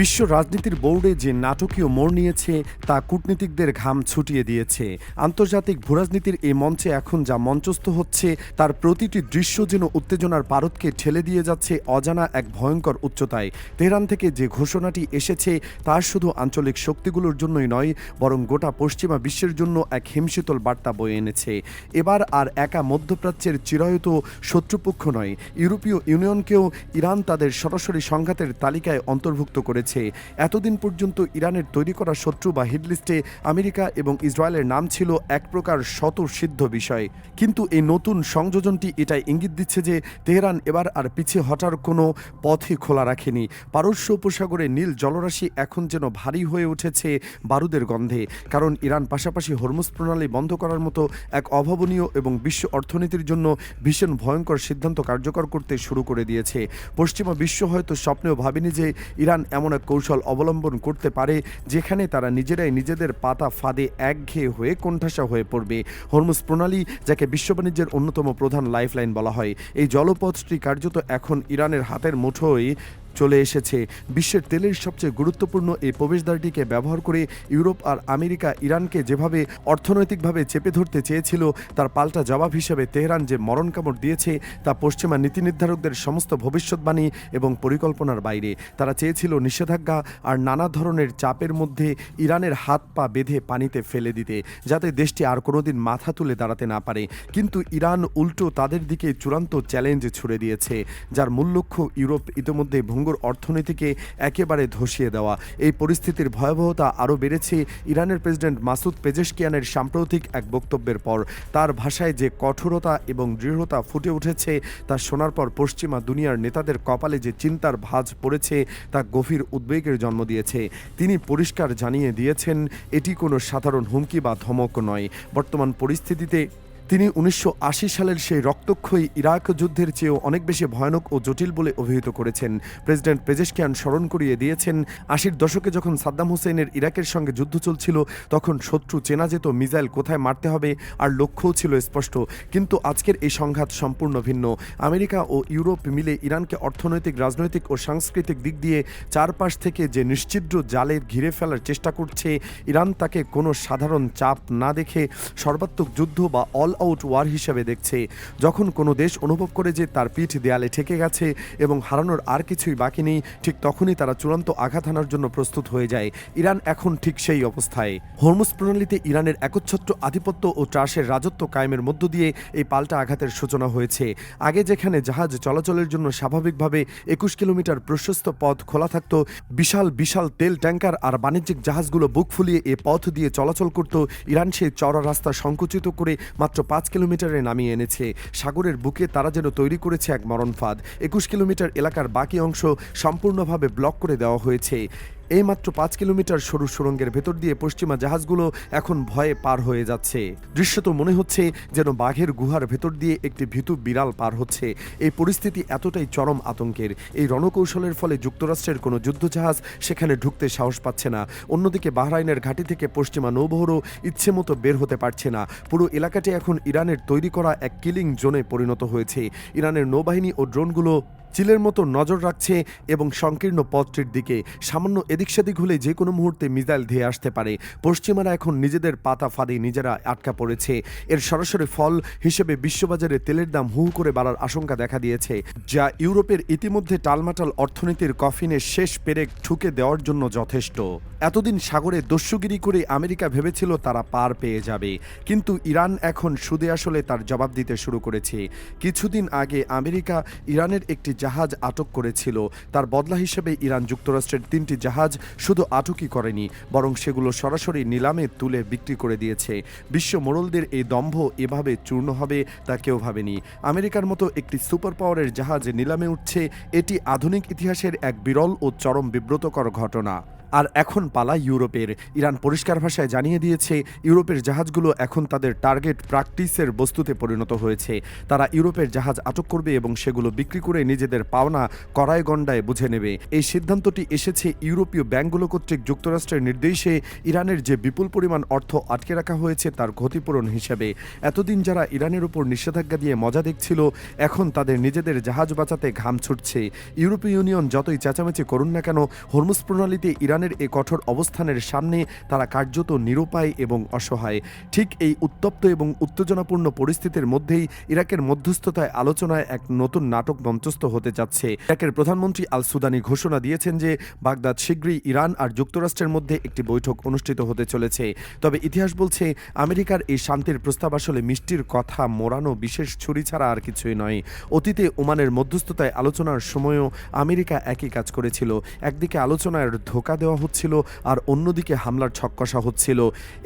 বিশ্ব রাজনীতির বোর্ডে যে নাটকীয় মোড় নিয়েছে, তা কূটনীতিকদের ঘাম ছুটিয়ে দিয়েছে। আন্তর্জাতিক ভূরাজনীতির এই মঞ্চে এখন যা মঞ্চস্থ হচ্ছে, তার প্রতিটি দৃশ্য যেন উত্তেজনার পারদকে ঠেলে দিয়ে যাচ্ছে অজানা এক ভয়ঙ্কর উচ্চতায়। তেহরান থেকে যে ঘোষণাটি এসেছে, তা শুধু আঞ্চলিক শক্তিগুলোর জন্যই নয়, বরং গোটা পশ্চিমা বিশ্বের জন্য এক হিমশীতল বার্তা বয়ে এনেছে। এবার আর একা মধ্যপ্রাচ্যের চিরায়ত শত্রুপক্ষ নয়, ইউরোপীয় ইউনিয়নকেও ইরান তাদের সরাসরি সংঘাতের তালিকায় অন্তর্ভুক্ত করেছে। এতদিন পর্যন্ত ইরানের তৈরি করা শত্রু বা হিটলিস্টে আমেরিকা এবং ইসরায়েলের নাম ছিল এক প্রকার সিদ্ধ বিষয়। কিন্তু এই নতুন সংযোজনটি এটাই ইঙ্গিত দিচ্ছে যে তেহরান এবার আর পিছিয়ে হটার কোনো পথই খোলা রাখেনি। পারস্য উপসাগরে নীল জলরাশি এখন যেন ভারী হয়ে উঠেছে বারুদের গন্ধে। কারণ ইরান পাশাপাশি হরমুজ প্রণালী বন্ধ করার মতো এক অভাবনীয় এবং বিশ্ব অর্থনীতির জন্য ভীষণ ভয়ঙ্কর সিদ্ধান্ত কার্যকর করতে শুরু করে দিয়েছে। পশ্চিমা বিশ্ব হয়তো স্বপ্নেও ভাবেনি যে ইরান এমন এক কৌশল অবলম্বন করতে পারে, যেখানে তারা নিজেরাই নিজেদের পাতা ফাঁদে একঘেয়ে হয়ে কোণঠাসা হয়ে পড়বে। হরমুজ প্রণালী, যাকে বিশ্ব বাণিজ্যের অন্যতম প্রধান লাইফলাইন বলা হয়, এই জলপথটি কার্যত এখন ইরানের হাতের মুঠোয় চলে এসেছে। বিশ্বের তেলের সবচেয়ে গুরুত্বপূর্ণ এই প্রবেশদ্বারটিকে ব্যবহার করে ইউরোপ আর আমেরিকা, ইরানকে যেভাবে অর্থনৈতিকভাবে চেপে ধরতে চেয়েছিল, তার পাল্টা জবাব হিসেবে তেহরান যে মরণ কামড় দিয়েছে, তা পশ্চিমা নীতি নির্ধারকদের সমস্ত ভবিষ্যৎবাণী এবং পরিকল্পনার বাইরে। তারা চেয়েছিল নিষেধাজ্ঞা আর নানা ধরনের চাপের মধ্যে ইরানের হাত পা বেঁধে পানিতে ফেলে দিতে, যাতে দেশটি আর কোনোদিন মাথা তুলে দাঁড়াতে না পারে। কিন্তু ইরান উল্টো তাদের দিকে চূড়ান্ত চ্যালেঞ্জ ছুড়ে দিয়েছে, যার মূল লক্ষ্য ইউরোপ ইতিমধ্যে ভঙ্গুর অর্থনীতিকে একেবারে ধসিয়ে দেওয়া। এই পরিস্থিতির ভয়াবহতা আরও বেড়েছে ইরানের প্রেসিডেন্ট মাসুদ পেজেশকিয়ানের সাম্প্রতিক এক বক্তব্যের পর। তার ভাষায় যে কঠোরতা এবং দৃঢ়তা ফুটে উঠেছে, তা শোনার পর পশ্চিমা দুনিয়ার নেতাদের কপালে যে চিন্তার ভাঁজ পড়েছে, তা গভীর উদ্বেগের জন্ম দিয়েছে। তিনি পরিষ্কার জানিয়ে দিয়েছেন, এটি কোনো সাধারণ হুমকি বা ধমক নয়। বর্তমান পরিস্থিতিতে তিনি উনিশশো আশি সালের সেই রক্তক্ষয়ী ইরাক যুদ্ধের চেয়েও অনেক বেশি ভয়ানক ও জটিল বলে অভিহিত করেছেন। প্রেসিডেন্ট পেজেশকিয়ান স্মরণ করিয়ে দিয়েছেন, আশির দশকে যখন সাদ্দাম হোসেনের ইরাকের সঙ্গে যুদ্ধ চলছিল, তখন শত্রু চেনা যেত মিসাইল কোথায় মারতে হবে আর লক্ষ্যও ছিল স্পষ্ট। কিন্তু আজকের এই সংঘাত সম্পূর্ণ ভিন্ন। আমেরিকা ও ইউরোপ মিলে ইরানকে অর্থনৈতিক, রাজনৈতিক ও সাংস্কৃতিক দিক দিয়ে চারপাশ থেকে যে নিশ্চিদ্র জালে ঘিরে ফেলার চেষ্টা করছে, ইরান তাকে কোনো সাধারণ চাপ না দেখে সর্বাত্মক যুদ্ধ বা অল আউট ওয়ার হিসেবে দেখছে। যখন কোনো দেশ অনুভব করে যে তার পিঠ দেয়ালে ঠেকে গেছে এবং হারানোর আর কিছুই বাকি নেই, ঠিক তখনই তারা চূড়ান্ত আঘাত হানার জন্য প্রস্তুত হয়ে যায়। ইরান এখন ঠিক সেই অবস্থায়। হরমুজ প্রণালীতে ইরানের একচ্ছত্র আধিপত্য ও ট্রাসের রাজত্ব কায়েমের মধ্য দিয়ে এই পাল্টা আঘাতের সূচনা হয়েছে। আগে যেখানে জাহাজ চলাচলের জন্য স্বাভাবিকভাবে একুশ কিলোমিটার প্রশস্ত পথ খোলা থাকত, বিশাল বিশাল তেল ট্যাঙ্কার আর বাণিজ্যিক জাহাজগুলো বুক ফুলিয়ে এ পথ দিয়ে চলাচল করত, ইরান সেই চড়া রাস্তা সংকুচিত করে মাত্র পাঁচ কিলোমিটারে নামিয়ে এনেছে। সাগরের বুকে তারা যেন তৈরি করেছে এক মরণ ফাঁদ একুশ কিলোমিটার এলাকার বাকি অংশ সম্পূর্ণভাবে ব্লক করে দেওয়া হয়েছে। এই মাত্র পাঁচ কিলোমিটার সরু সুড়ঙ্গের ভেতর দিয়ে পশ্চিমা জাহাজগুলো এখন ভয়ে পার হয়ে যাচ্ছে। দৃশ্যত মনে হচ্ছে যেন বাঘের গুহার ভেতর দিয়ে একটি ভীতু বিড়াল পার হচ্ছে। এই পরিস্থিতি এতটাই চরম আতঙ্কের। এই রণকৌশলের ফলে যুক্তরাষ্ট্রের কোনো যুদ্ধজাহাজ সেখানে ঢুকতে সাহস পাচ্ছে না। অন্যদিকে বাহরাইনের ঘাঁটি থেকে পশ্চিমা নৌবহরও ইচ্ছে মতো বের হতে পারছে না। পুরো এলাকাটি এখন ইরানের তৈরি করা এক কিলিং জোনে পরিণত হয়েছে। ইরানের নৌবাহিনী ও ড্রোনগুলো চিলের মতো নজর রাখছে এবং সংকীর্ণ পথটির দিকে সামান্য এদিক সেদিক হলে যে কোনো মুহূর্তে মিসাইল ধেয়ে আসতে পারে। পশ্চিমারা এখন নিজেদের পাতা ফাঁদে নিজেরা আটকা পড়েছে। এর সরাসরি ফল হিসেবে বিশ্ববাজারে তেলের দাম হু করে বাড়ার আশঙ্কা দেখা দিয়েছে, যা ইউরোপের ইতিমধ্যে টালমাটাল অর্থনীতির কফিনের শেষ পেরেক ঠুকে দেওয়ার জন্য যথেষ্ট। এতদিন সাগরে দস্যুগিরি করে আমেরিকা ভেবেছিল তারা পার পেয়ে যাবে, কিন্তু ইরান এখন সুদে আসলে তার জবাব দিতে শুরু করেছে। কিছুদিন আগে আমেরিকা ইরানের একটি জাহাজ আটক করেছিল। তার বদলা হিসেবে ইরান যুক্তরাষ্ট্রের তিনটি জাহাজ শুধু আটকই করেনি, বরং সেগুলো সরাসরি নিলামে তুলে বিক্রি করে দিয়েছে। বিশ্ব মোড়লদের এই দম্ভ এভাবে চূর্ণ হবে তা কেউ ভাবেনি। আমেরিকার মতো একটি সুপার পাওয়ারের জাহাজ নিলামে উঠছে, এটি আধুনিক ইতিহাসের এক বিরল ও চরম বিব্রতকর ঘটনা। আর এখন পালা ইউরোপের। ইরান পরিষ্কার ভাষায় জানিয়ে দিয়েছে, ইউরোপের জাহাজগুলো এখন তাদের টার্গেট প্র্যাকটিসের বস্তুতে পরিণত হয়েছে। তারা ইউরোপের জাহাজ আটক করবে এবং সেগুলো বিক্রি করে নিজেদের পাওনা কড়ায় গণ্ডায় বুঝে নেবে। এই সিদ্ধান্তটি এসেছে ইউরোপীয় ব্যাংকগুলো কর্তৃক যুক্তরাষ্ট্রের নির্দেশে। ইরানের যে বিপুল পরিমাণ অর্থ আটকে রাখা হয়েছে তার ক্ষতিপূরণ হিসেবে। এতদিন যারা ইরানের উপর নিষেধাজ্ঞা দিয়ে মজা দেখছিল, এখন তাদের নিজেদের জাহাজ বাঁচাতে ঘাম ছুটছে। ইউরোপীয় ইউনিয়ন যতই চেঁচামেচি করুন না কেন, হরমুজ প্রণালীতে ইরানের এই কঠোর অবস্থানের সামনে তারা কার্যত নিরুপায় এবং অসহায়। ঠিক এই উত্তপ্ত এবং উত্তেজনাপূর্ণ পরিস্থিতির মধ্যেই ইরাকের মধ্যস্থতায় আলোচনায় এক নতুন নাটক মঞ্চস্থ হতে যাচ্ছে। ইরাকের প্রধানমন্ত্রী আল সুদানি ঘোষণা দিয়েছেন যে, বাগদাদ শীঘ্রই ইরান আর যুক্তরাষ্ট্রের মধ্যে একটি বৈঠক অনুষ্ঠিত হতে চলেছে। তবে ইতিহাস বলছে, আমেরিকার এই শান্তির প্রস্তাব আসলে মিষ্টির কথা, মোড়ানো বিশেষ ছুরি ছাড়া আর কিছুই নয়। অতীতে ওমানের মধ্যস্থতায় আলোচনার সময়ও আমেরিকা একই কাজ করেছিল। একদিকে আলোচনার ধোকা দেওয়া হচ্ছিল আর অন্যদিকে হামলার ছক্কষা হচ্ছিল।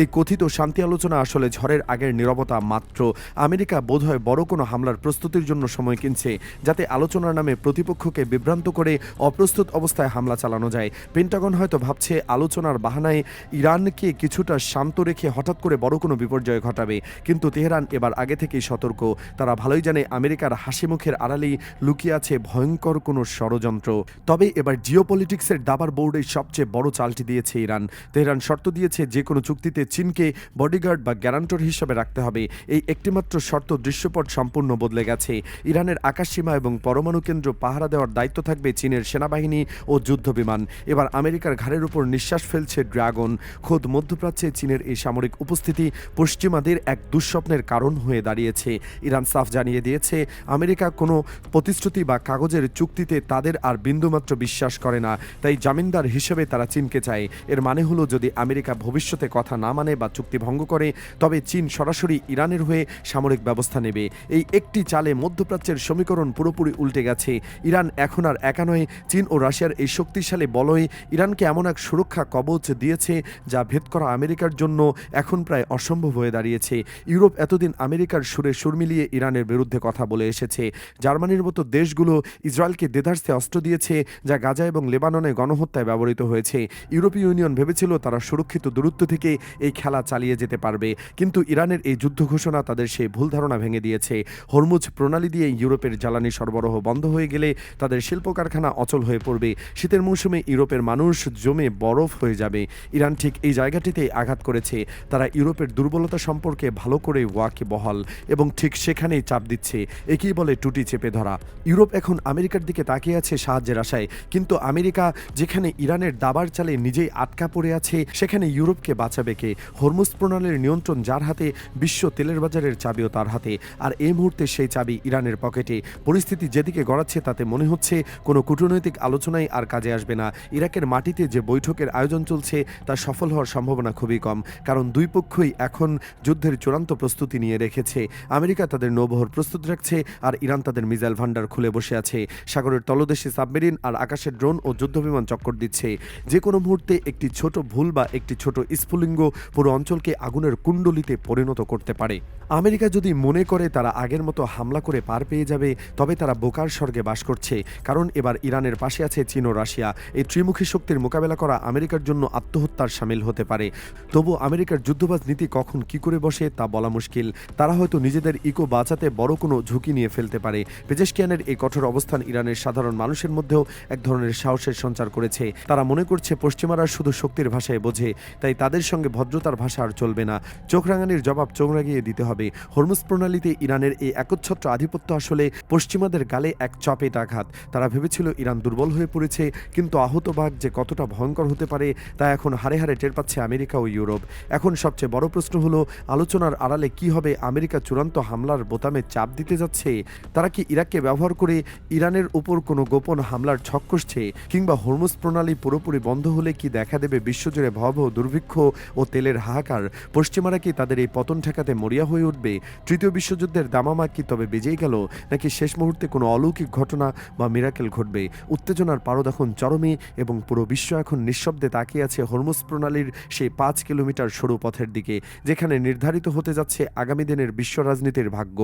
এই কথিত শান্তি আলোচনা আসলে ঝড়ের আগের নীরবতা মাত্র। আমেরিকা বোধহয় বড় কোনো হামলার প্রস্তুতির জন্য সময় কিনছে, যাতে আলোচনার নামে প্রতিপক্ষকে বিভ্রান্ত করে অপ্রস্তুত অবস্থায় হামলা চালানো যায়। পেন্টাগন হয়তো ভাবছে আলোচনার বাহানায় ইরানকে কিছুটা শান্ত রেখে হঠাৎ করে বড় কোনো বিপর্যয় ঘটাবে, কিন্তু তেহরান এবার আগে থেকেই সতর্ক। তারা ভালোই জানে আমেরিকার হাসি মুখের আড়ালেই লুকিয়ে আছে ভয়ঙ্কর কোনো ষড়যন্ত্র। তবে এবার জিওপলিটিক্সের দাবার বোর্ডে সবচেয়ে বড় চালটি দিয়েছে ইরান। তেহরান শর্ত দিয়েছে যে কোনো চুক্তিতে চীনকে বডিগার্ড বা গ্যারান্টর হিসেবে রাখতে হবে। এই একটিমাত্র শর্ত দৃশ্যপট সম্পূর্ণ বদলে গেছে। ইরানের আকাশসীমা এবং পরমাণু কেন্দ্র পাহারা দেওয়ার দায়িত্ব থাকবে চীনের সেনাবাহিনী ও যুদ্ধ বিমান। এবার আমেরিকার ঘাড়ের উপর নিঃশ্বাস ফেলছে ড্রাগন। খোদ মধ্যপ্রাচ্যে চীনের এই সামরিক উপস্থিতি পশ্চিমাদের এক দুঃস্বপ্নের কারণ হয়ে দাঁড়িয়েছে। ইরান সাফ জানিয়ে দিয়েছে, আমেরিকা কোনো প্রতিশ্রুতি বা কাগজের চুক্তিতে তাদের আর বিন্দুমাত্র বিশ্বাস করে না। তাই জামিনদার হিসেবে তারা চীনকে চায়। এর মানে হলো, যদি আমেরিকা ভবিষ্যতে কথা না মানে বা চুক্তি ভঙ্গ করে, তবে চীন সরাসরি ইরানের হয়ে সামরিক ব্যবস্থা নেবে। এই একটি চালে মধ্যপ্রাচ্যের সমীকরণ পুরোপুরি উল্টে গেছে। ইরান এখন আর একা নয়, চীন ও রাশিয়ার এই শক্তিশালী বলয় ইরানকে এমন এক সুরক্ষা কবচ দিয়েছে, যা ভেদ করা আমেরিকার জন্য এখন প্রায় অসম্ভব হয়ে দাঁড়িয়েছে। ইউরোপ এতদিন আমেরিকার সুরে সুর মিলিয়ে ইরানের বিরুদ্ধে কথা বলে এসেছে। জার্মানির মতো দেশগুলো ইসরায়েলকে দেদার্সে অস্ত্র দিয়েছে, যা গাজা এবং লেবাননে গণহত্যায় ব্যবহৃত হয়েছে। ইউরোপীয় ইউনিয়ন ভেবেছিল তারা সুরক্ষিত দূরত্ব থেকে এই খেলা চালিয়ে যেতে পারবে। কিন্তু ইরানের এই যুদ্ধ ঘোষণা তাদের সেই ভুল ধারণা ভেঙে দিয়েছে। হরমুজ প্রণালী দিয়ে ইউরোপের জ্বালানি সরবরাহ বন্ধ হয়ে গেলে তাদের শিল্প কারখানা অচল হয়ে পড়বে। শীতের মৌসুমে ইউরোপের মানুষ জমে বরফ হয়ে যাবে। ইরান ঠিক এই জায়গাটিতে আঘাত করেছে। তারা ইউরোপের দুর্বলতা সম্পর্কে ভালো করে ওয়াকে বহাল এবং ঠিক সেখানেই চাপ দিচ্ছে। একেই বলে টুটি চেপে ধরা। ইউরোপ এখন আমেরিকার দিকে তাকিয়ে আছে সাহায্যের আশায়। কিন্তু আমেরিকা যেখানে ইরানের দাবার চালে নিজেই আটকা পড়ে আছে, সেখানে ইউরোপকে বাঁচাবে কে? হরমুজ প্রণালীর নিয়ন্ত্রণ যার হাতে, বিশ্ব তেলের বাজারের চাবিও তার হাতে। আর এই মুহূর্তে সেই চাবি ইরানের পকেটে। পরিস্থিতি যেদিকে গড়াচ্ছে তাতে মনে হচ্ছে কোনো কূটনৈতিক আলোচনাই আর কাজে আসবে না। ইরাকের মাটিতে যে বৈঠকের আয়োজন চলছে, তা সফল হওয়ার সম্ভাবনা খুবই কম। কারণ দুই পক্ষই এখন যুদ্ধের চূড়ান্ত প্রস্তুতি নিয়ে রেখেছে। আমেরিকা তাদের নৌবহর প্রস্তুত রাখছে, আর ইরান তাদের মিসাইল ভান্ডার খুলে বসে আছে। সাগরের তলদেশে সাবমেরিন আর আকাশের ড্রোন ও যুদ্ধবিমান চক্কর দিচ্ছে। যে কোনো মুহূর্তে একটি ছোট ভুল বা একটি ছোট স্ফুলিঙ্গ পুরো অঞ্চলকে আগুনের কুণ্ডলিতে পরিণত করতে পারে। আমেরিকা যদি মনে করে তারা আগের মতো হামলা করে পার পেয়ে যাবে, তবে তারা বোকার স্বর্গে বাস করছে। কারণ এবার ইরানের পাশে আছে চীন ও রাশিয়া। এই ত্রিমুখী শক্তির মোকাবেলা করা আমেরিকার জন্য আত্মহত্যার সামিল হতে পারে। তবু আমেরিকার যুদ্ধবাজ নীতি কখন কি করে বসে তা বলা মুশকিল। তারা হয়তো নিজেদের ইকো বাঁচাতে বড় কোনো ঝুঁকি নিয়ে ফেলতে পারে। পেজেশকিয়ানের এই কঠোর অবস্থান ইরানের সাধারণ মানুষের মধ্যেও এক ধরনের সাহসের সঞ্চার করেছে। তারা মনে করছে পশ্চিমারা শুধু শক্তির ভাষায় বোঝে, তাই তাদের সঙ্গে ভদ্রতার ভাষা আর চলবে না। চোখ রাঙানির জবাব চোখরাঙিয়ে দিতে হবে। হরমুজ প্রণালীতে ইরানের এই একচ্ছত্র আধিপত্য আসলে পশ্চিমাদের গালে এক চপেট আঘাত। তারা ভেবেছিল ইরান দুর্বল হয়ে পড়েছে, কিন্তু আহত বাঘ যে কতটা ভয়ঙ্কর হতে পারে তা এখন হারে হারে টের পাচ্ছে আমেরিকা ও ইউরোপ। এখন সবচেয়ে বড় প্রশ্ন হলো, আলোচনার আড়ালে কি হবে? আমেরিকা চূড়ান্ত হামলার বোতামে চাপ দিতে যাচ্ছে? তারা কি ইরাককে ব্যবহার করে ইরানের উপর কোনো গোপন হামলার ছক কষছে কিংবা হরমুজ প্রণালী বন্ধ হলে কি দেখা দেবে বিশ্বজুড়ে ভয়াবহ দুর্ভিক্ষ ও তেলের হাহাকার? পশ্চিমারা কি তাদের এই পতন ঠেকাতে মরিয়া হয়ে উঠবে? তৃতীয় বিশ্বযুদ্ধের দামামা কি তবে বেজেই গেল? নাকি শেষ মুহূর্তে কোনো অলৌকিক ঘটনা বা মিরাকেল ঘটবে? উত্তেজনার পারদ এখন চরমে এবং পুরো বিশ্ব এখন নিঃশব্দে তাকিয়ে আছে হরমুজ প্রণালীর সেই পাঁচ কিলোমিটার সরু পথের দিকে, যেখানে নির্ধারিত হতে যাচ্ছে আগামী দিনের বিশ্ব রাজনীতির ভাগ্য।